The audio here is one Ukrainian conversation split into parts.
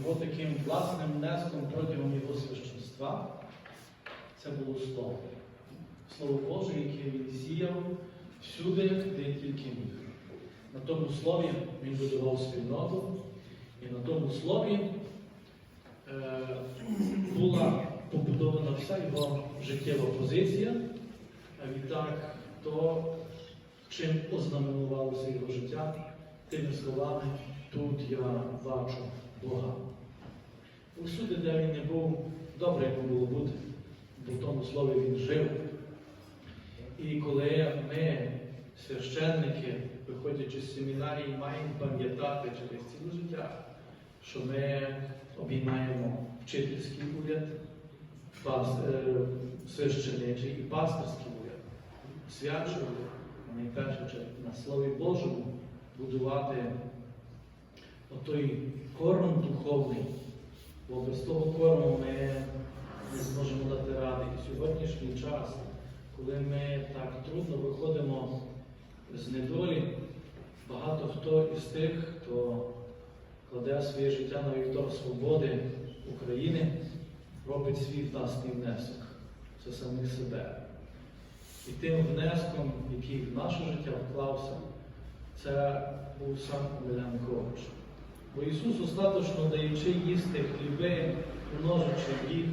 Його таким власним внеском протягом його священства це було слово. Слово Боже, яке він сіяв всюди, де тільки міг. На тому слові він будував спільноту, і на тому слові е, була побудована вся його життєва позиція, а відтак то, чим ознаменувалося його життя, тими словами тут я бачу Бога. Усюди, де він не був, добре йому було бути, бо в тому слові він жив. І коли ми, священники, виходячи з семінарії, маємо пам'ятати через ціле життя, що ми обіймаємо вчительський уряд, е, священичий і пасторський уряд, свячий найперше на Слові Божому будувати отой корм духовний, бо без того корму ми не зможемо дати ради. І сьогоднішній час, коли ми так трудно виходимо з недолі, багато хто із тих, хто кладе своє життя на вівтор свободи України, робить свій власний внесок. Це самих себе. І тим внеском, який в наше життя вклався, це був сам Омелян-Кович. Бо Ісус, остаточно даючи їсти хліби, множачи їх,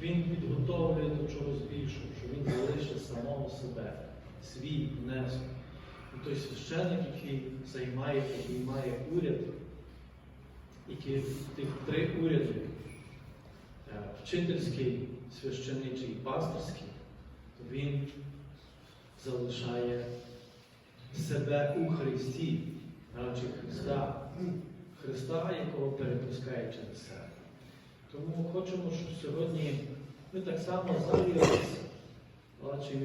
Він підготовлює до чогось більшого, що Він залишить самого себе, свій внесок. І той священник, який займає, обіймає уряд, який тих три уряди, е, вчительський, священичий і пасторський, то він залишає себе у Христі, радше Христа, Христа, якого перепускає через себе. Тому хочемо, щоб сьогодні ми так само завірилися,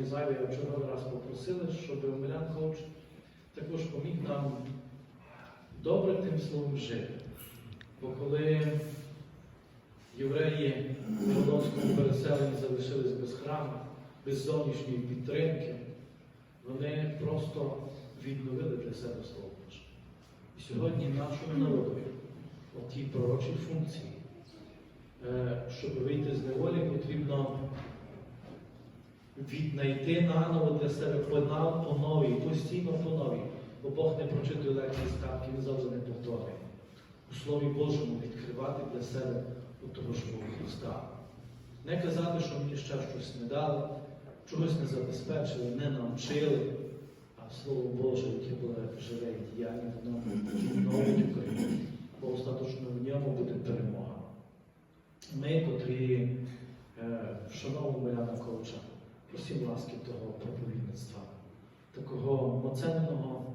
зайві, а вчора раз попросили, щоб Омелян Коуч також поміг нам добре тим словом жити. Бо коли євреї в Вавилонському переселенні залишились без храму, без зовнішньої підтримки, вони просто відновили для себе Слово Боже. Сьогодні нашому народові, в тій пророчій функції, е, щоб вийти з неволі, потрібно віднайти наново для себе по на- по новій, постійно по новій. Бо Бог не прочитує лекції ставки, він завжди не повторює. У Слові Божому відкривати для себе у того ж Бога Христа. Не казати, що мені ще щось не дали, чогось не забезпечили, не навчили, Слово Боже, яке було живе і діяння, воно відновить Україну, бо остаточно в ньому буде перемога. Ми, котрі е, вшановуємо Миляна Ковча, просимо ласки того проповідництва, такого моценного,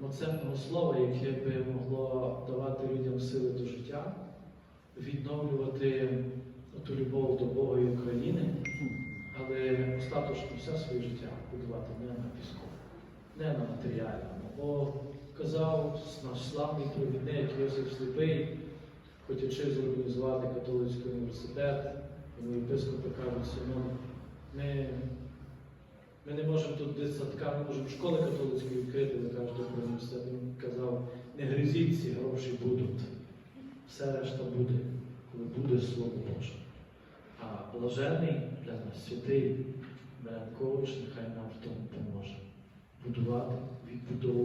моценного слова, яке би могло давати людям сили до життя, відновлювати ту любов до Бога і України, але остаточно все своє життя будувати не на піску, не на матеріальному. Бо казав наш славний провідник Йосиф Сліпий, хотячи зорганізувати католицький університет, йому єпископи кажуть, Симон, ми, ми не можемо тут дитсадка, ми можемо школи католицькі відкрити, ви кажете про університет. Він казав, не гризіть ці гроші будуть. Все решта буде, коли буде Слово Боже. А блажений для нас святий Миранкович, нехай нам в тому поможе. Будувати, відбудовувати